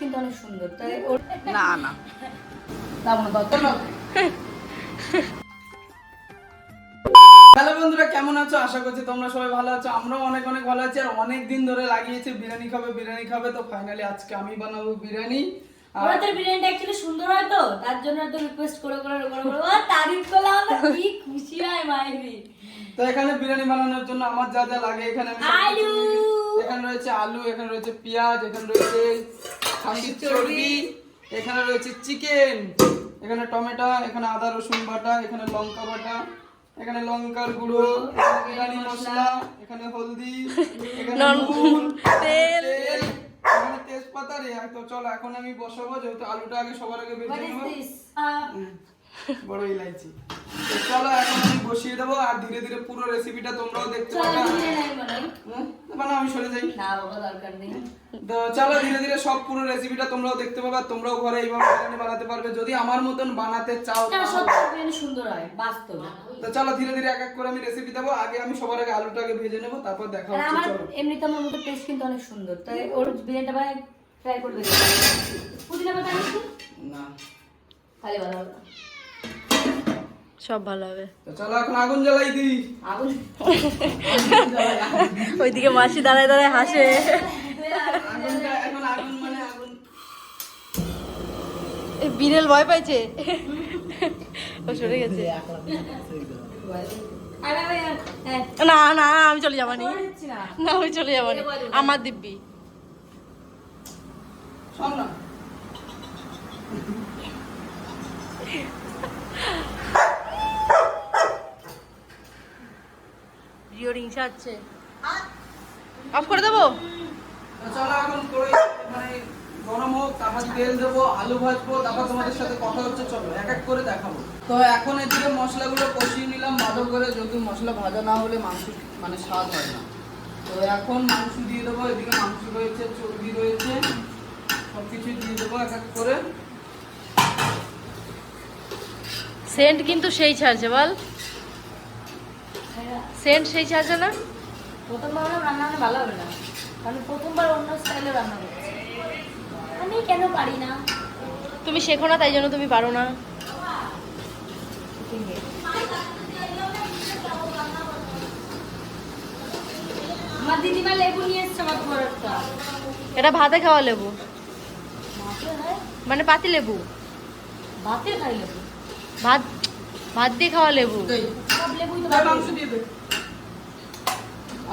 কিন্তু অনেক সুন্দর তাই ওর না না। হ্যালো বন্ধুরা কেমন আছো? আশা করছি তোমরা সবাই ভালো আছো। আমরাও অনেক অনেক ভালো আছি। আর অনেক দিন ধরে লাগিয়েছি বিরিয়ানি খাবে বিরিয়ানি খাবে। তো ফাইনালি আজকে আমি বানাবো বিরিয়ানি। আর ওদের বিরিয়ানিটা অ্যাকচুয়ালি সুন্দর হয় তো তার জন্য তো রিকোয়েস্ট করে করে করে করে ও তারিফ করলাম কি খুশি হয় মাইরি। তো এখানে বিরিয়ানি বানানোর জন্য আমার যা যা লাগে এখানে আমি আলু। এখানে রয়েছে আলু এখানে রয়েছে পেঁয়াজ এখানে রয়েছে খাসির চর্বি এখানে রয়েছে চিকেন এখানে টমেটো এখানে আদা রসুন বাটা এখানে লঙ্কা বাটা এখানে লঙ্কার গুঁড়ো এখানে বিরিয়ানি মশলা এখানে হলদি এখানে নুন তেল। এখানে তেজপাতা রে। তো চল এখন আমি বসাবো যেহেতু আলুটা আগে সবার আগে বেজে নেব। বড় ইলাইচি। চলো এখন আমি বসিয়ে দেবো আর ধীরে ধীরে পুরো রেসিপিটা তোমরাও দেখতে পাবে। বানাই বানা আমি সরে যাই। না বাবা দরকার নেই। তো চলো ধীরে ধীরে সব পুরো রেসিপিটা তোমরাও দেখতে পাবে তোমরাও ঘরে এইভাবে বিরিয়ানি বানাতে পারবে। যদি আমার মতন বানাতে চাও সুন্দর হয় বাস্তব। তো চলো ধীরে ধীরে এক এক করে আমি রেসিপি দেবো। আগে আমি সবার আগে আলুটাকে ভেজে নেব তারপর দেখা হচ্ছে আমার চলো। এমনিতে আমার মুখের টেস্ট কিন্তু অনেক সুন্দর তাই ওর বিরিয়ানিটা ভাই ট্রাই করবে। পুদিনা পাতা না। তাহলে ভালো হবে সব ভালো হবে। চলো এখন আগুন জ্বালাই দিই। আগুন? ওইদিকে মাসি দাঁড়ায় দাঁড়ায় হাসে। আগুনটা এখন আগুন মানে বিড়েল ভয় পাইছে? ও সরে গেছে। না না আমি চলে যাবানি না। আমি চলে যাবানি আমার দিব্যি। সব না রিও রিংসা আছে অফ করে দেবো? চলো এখন কড়াই মানে গরম হোক তারপর তেল দেবো আলু ভাজবো তারপর তোমাদের সাথে কথা হচ্ছে চলো এক এক করে দেখাবো। তো এখন এদিকে মশলাগুলো কষিয়ে নিলাম ভালো করে যেহেতু মশলা ভাজা না হলে মাংস মানে স্বাদ হয় না। তো এখন মাংস দিয়ে দেবো এদিকে মাংস রয়েছে চর্বি রয়েছে সব কিছু দিয়ে দেবো এক এক করে। সেন্ট কিন্তু সেই ছাড়ছে বল। সেন্ট সেই ছাড়ছে না প্রথমবার রান্না হলে ভালো হবে না। কারণ প্রথমবার অন্য স্টাইলে রান্না করছি। আমি কেন পারি না? তুমি শেখো না তাই জন্য তুমি পারো না। আমার দিদিমা লেবু নিয়ে এসছে আমার পরেরটা এটা ভাতে খাওয়া লেবু? মানে পাতি লেবু? ভাতে খাই লেবু। ভাত ভাত দিয়ে খাওয়া লেবু? সব লেবুই তো মাংস দিয়ে দে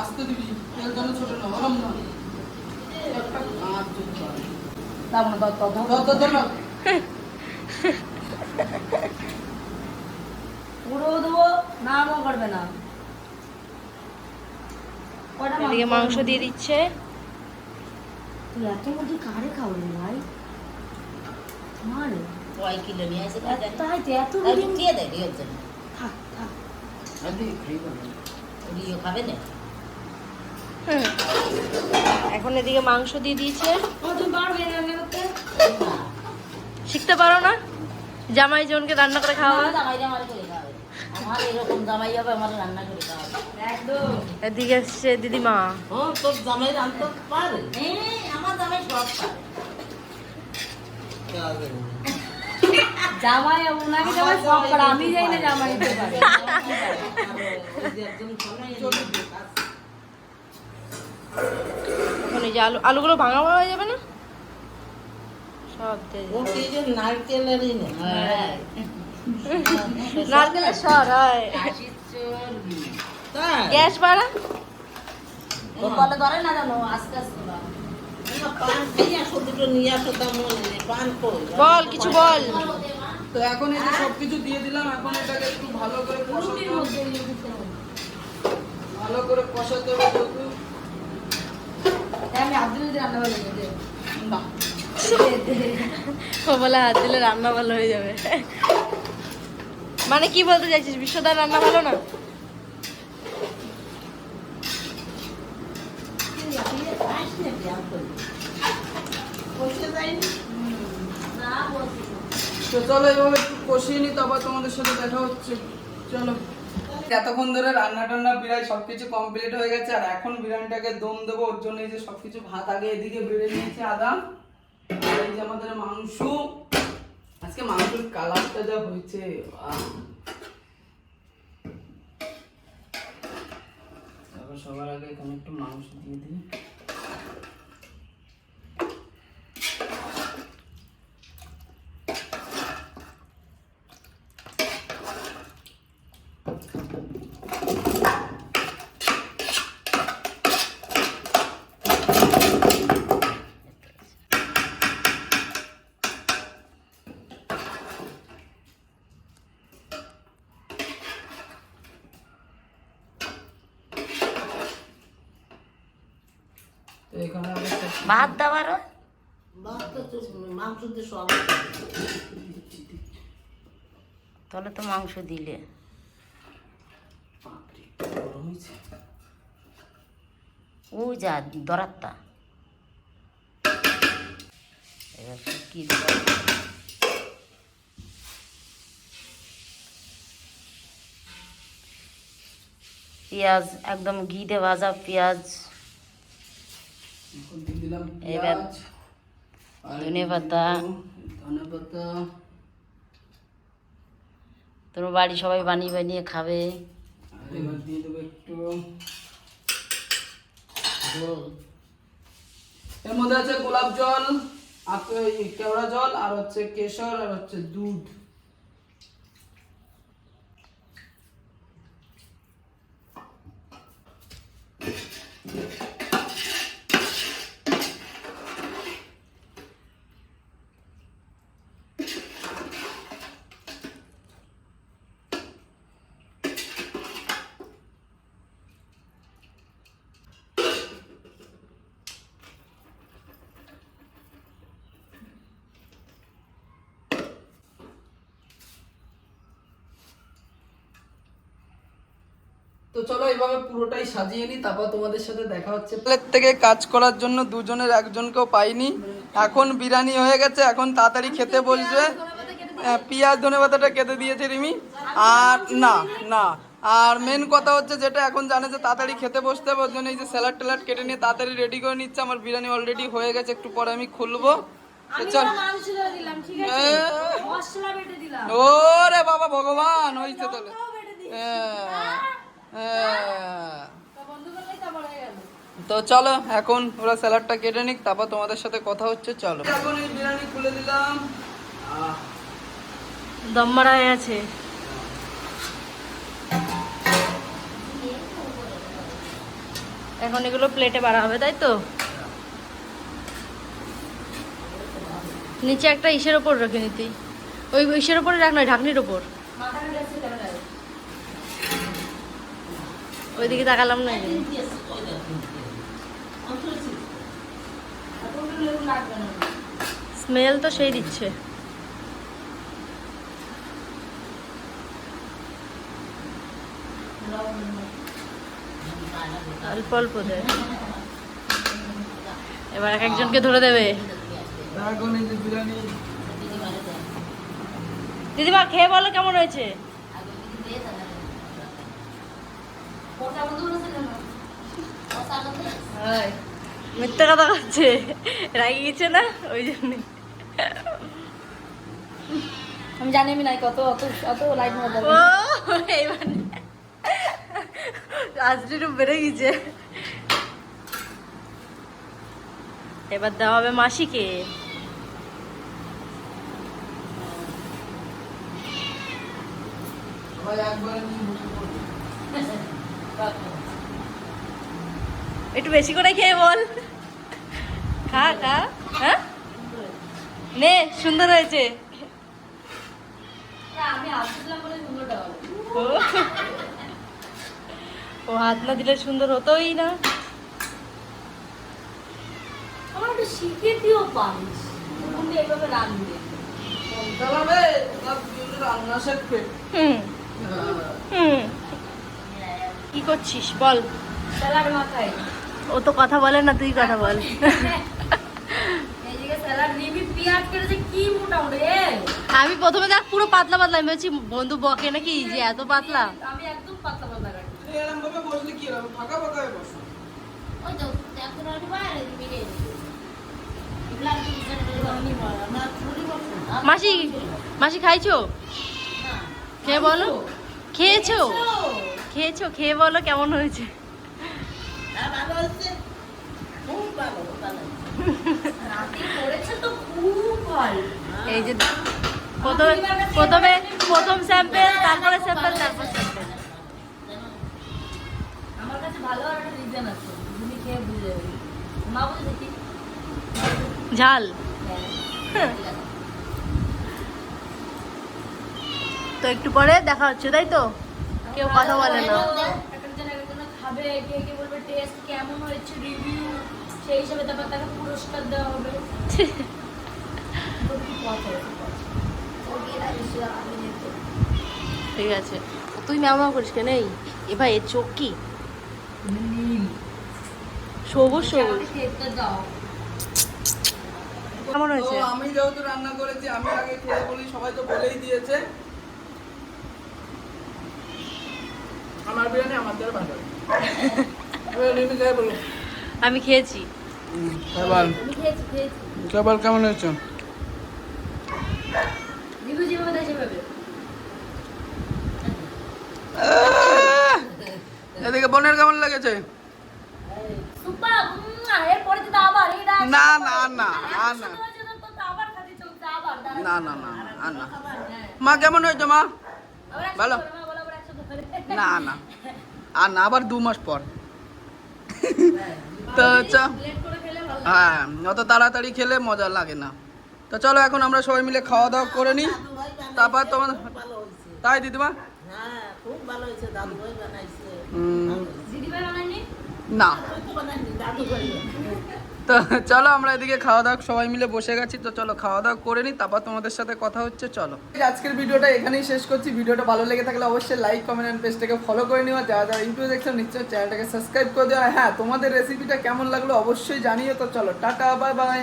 আস্তে দিবি তেল যেন ছোট না গরম না একটা আঁচ যদি বাড়ে। দাম না দর দর ধর, ধর, ধর পুরো দেবো নামও করবে না এদিকে মাংস দিয়ে দিচ্ছে। তুই এত মুরগি কারে খাওয়ালি ভাই? মারে। কয় কিলো নিয়ে আসে? তাই তো এত মুরগি দিয়ে দেয় জন্য থাক থাক আদি, খাইবা না। রিও খাবে না হুম। এখন এদিকে মাংস দিয়ে দিয়েছে। শিখতে পারো না? জামাই জনকে রান্না করে খাওয়া আমার জামাই আমার করে আমার এরকম জামাই হবে আমার রান্না করে খাওয়াবে এদিকে এসছে দিদিমা ও তোর জামাই জামাই ওনাকে জামাই সব আমি যাই না জামাই দিতে পারে। যে আলু আলুগুলো ভাঙা ভাঙা হয়ে যাবে না? সব নারকেলেরই হ্যাঁ। নারকেলের সর হয়। গ্যাস বাড়া। কলে ধরে না জানো আস্তে আস্তে বল কিছু বল। তো এখন এই যে সবকিছু দিয়ে দিলাম এখন এটাকে একটু ভালো করে কষাতে হবে। মধ্যে দিতে হবে। ভালো করে কষাতে হবে যেহেতু। আমি আব্দুল রান্না করে দেবো না ও বলে হাত দিলে রান্না ভালো হয়ে যাবে। মানে কি বলতে চাইছিস? বিশ্বদার রান্না ভালো না? আসলে বিয়াম করি বসে যাইনি না বলছি না। তো চলো এভাবে কষিয়ে নি তারপর তোমাদের সাথে দেখা হচ্ছে। চলো। এতক্ষণ ধরে রান্না টান্না বিরিয়ানি সবকিছু কমপ্লিট হয়ে গেছে, আর এখন বিরিয়ানিটাকে দম দেবো, ওর জন্য এই যে সবকিছু ভাত আগে এদিকে বেড়ে নিয়েছি আদা এই যে আমাদের মাংস। আজকে মাংসের কালারটা যা হয়েছে সবার আগে এখানে একটু মাংস দিয়ে দিই তো এখানে আগে সব- ভাত দেওয়ার ভাত তো তো মাংস তাহলে তো মাংস দিলে বাপরে, কি গরম হয়েছে। ও যা দরাত্তা। এবার কি পেঁয়াজ একদম ঘিতে ভাজা পেঁয়াজ। এবার আর ধনেপাতা। ধনে পাতা। তোর বাড়ি সবাই বানিয়ে বানিয়ে খাবে। এবার দিয়ে দেবো একটু এর মধ্যে আছে গোলাপ জল, আর তো কেওড়া জল, আর হচ্ছে কেশর, আর হচ্ছে দুধ। তো চলো এইভাবে পুরোটাই সাজিয়ে নি তারপর তোমাদের সাথে দেখা হচ্ছে। থেকে কাজ করার জন্য দুজনের একজনকেও পাইনি। এখন বিরিয়ানি হয়ে গেছে এখন তাড়াতাড়ি খেতে বলছে। হ্যাঁ, পেঁয়াজ ধনে পাতাটা কেটে দিয়েছে রিমি। আর না না। আর মেন কথা হচ্ছে যেটা এখন জানে যে তাড়াতাড়ি খেতে বসতে হবে ওর জন্য এই যে স্যালাড ট্যালাড কেটে নিয়ে তাড়াতাড়ি রেডি করে নিচ্ছে। আমার বিরিয়ানি অলরেডি হয়ে গেছে একটু পরে আমি খুলবো। বেটে দিলাম। ওরে বাবা ভগবান হয়েছে তাহলে। হ্যাঁ। তো হয়ে চলো এখন ওরা স্যালাডটা কেটে নিক তারপর তোমাদের সাথে কথা হচ্ছে চলো। এখন এই বিরিয়ানি খুলে দিলাম। দম মারা হয়ে আছে এখন এগুলো প্লেটে বাড়া হবে তাই তো? নিচে একটা ইসের ওপর রেখে নিতি। ওই ইসের ওপরে রাখ না ঢাকনির ওপর। ওইদিকে তাকালাম না স্মেল তো সেই দিচ্ছে। অল্প অল্প দে। এবার এক একজনকে ধরে দেবে। দিদিমা খেয়ে বলো কেমন হয়েছে কটা বন্ধু বলেছে কেন মিথ্যে কথা রাগি গেছে না? ওই জন্যই আমি জানি আমি নাই কত অত অত লাইট এইবার আজকে একটু বেড়ে গেছে। এবার দেওয়া হবে মাসিকে। একবারে। একটু বেশি করে খেয়ে বল। খা খা হ্যাঁ? নে সুন্দর হয়েছে। ও। ও হাত না দিলে সুন্দর হতোই না। আমার একটু শিখে দিও পারিস। এইভাবে রান্না শেখবে। হুম। হুম কি করছিস? বল। স্যালাড মাখাই। ও তো কথা বলে না তুই কথা বল। আমি প্রথমে দেখ পুরো পাতলা পাতলা। আমি ভেবেছি বন্ধু বকে নাকি? যে এত পাতলা। আমি একদম পাতলা পাতলা কাটি। এরকম ভাবে বসলে কি ফাঁকা ফাঁকা ওই তো এখন আর বাইরে দিবি রে এগুলা জানি না আমার চুরি বসে মাসি মাসি খাইছো? খেয়ে বলো। খেয়েছো? খেয়েছো? খেয়ে বলো কেমন হয়েছে? হ্যাঁ ভালো এই যে প্রথমে প্রথমে প্রথম স্যাম্পেল তারপরে স্যাম্পেল তারপর স্যাম্পেল আমার কাছে ভালো আর রিজন আছে তুমি খেয়ে বুঝে মা বুঝে কি? ঝাল। হ্যাঁ। তো একটু পরে দেখা হচ্ছে তাই তো? কেউ কথা বলে না। একজন একজন খাবে কে কে বলবে টেস্ট কেমন হয়েছে রিভিউ সেই হিসাবে তারপর তাকে পুরস্কার দেওয়া হবে। তোর কি পথ আছে ঠিক আছে। তুই ম্যামা করিস কেন? এই এ ভাই এর চোখ কি? সবুজ সবুজ। দাও। কেমন হয়েছে? আমি যেহেতু রান্না করেছি আমি আগে খেয়ে বলি সবাই তো বলেই দিয়েছে। আমার বিরিয়ানি আমার দ্বারা ভালো। বলো। আমি খেয়েছি। এবার আমি খেয়েছি খেয়েছি। এবার কেমন হয়েছে? এদিকে বোনের কেমন লেগেছে? না না না না না। না না না না না। মা কেমন হয়েছে মা? ভালো। না না। আর না, আবার দু মাস পর। তো হ্যাঁ অত তাড়াতাড়ি খেলে মজা লাগে না। তো চলো, এখন আমরা সবাই মিলে খাওয়া দাওয়া করে নিই। তারপর তোমার তাই, দিদিমা? হ্যাঁ খুব ভালো হয়েছে দাদু ভাই বানাইছে। হুম, ভালো। হয়েছে। দিদি ভাই বানায়নি? না। তো বানাইনি দাদু ভাই। বানাইছে। তো চলো আমরা এদিকে খাওয়া দাওয়া সবাই মিলে বসে গেছি তো চলো খাওয়া দাওয়া করে নিই তারপর তোমাদের সাথে কথা হচ্ছে চলো। আজকের ভিডিওটা এখানেই শেষ করছি ভিডিওটা ভালো লেগে থাকলে অবশ্যই লাইক কমেন্ট এন্ড পেজটাকে ফলো করে নিও যারা যারা ইউটিউবে দেখছ নিশ্চয়ই চ্যানেলটাকে সাবস্ক্রাইব করে দেওয়া হ্যাঁ তোমাদের রেসিপিটা কেমন লাগল অবশ্যই জানিও তো চলো টাটা বাই বাই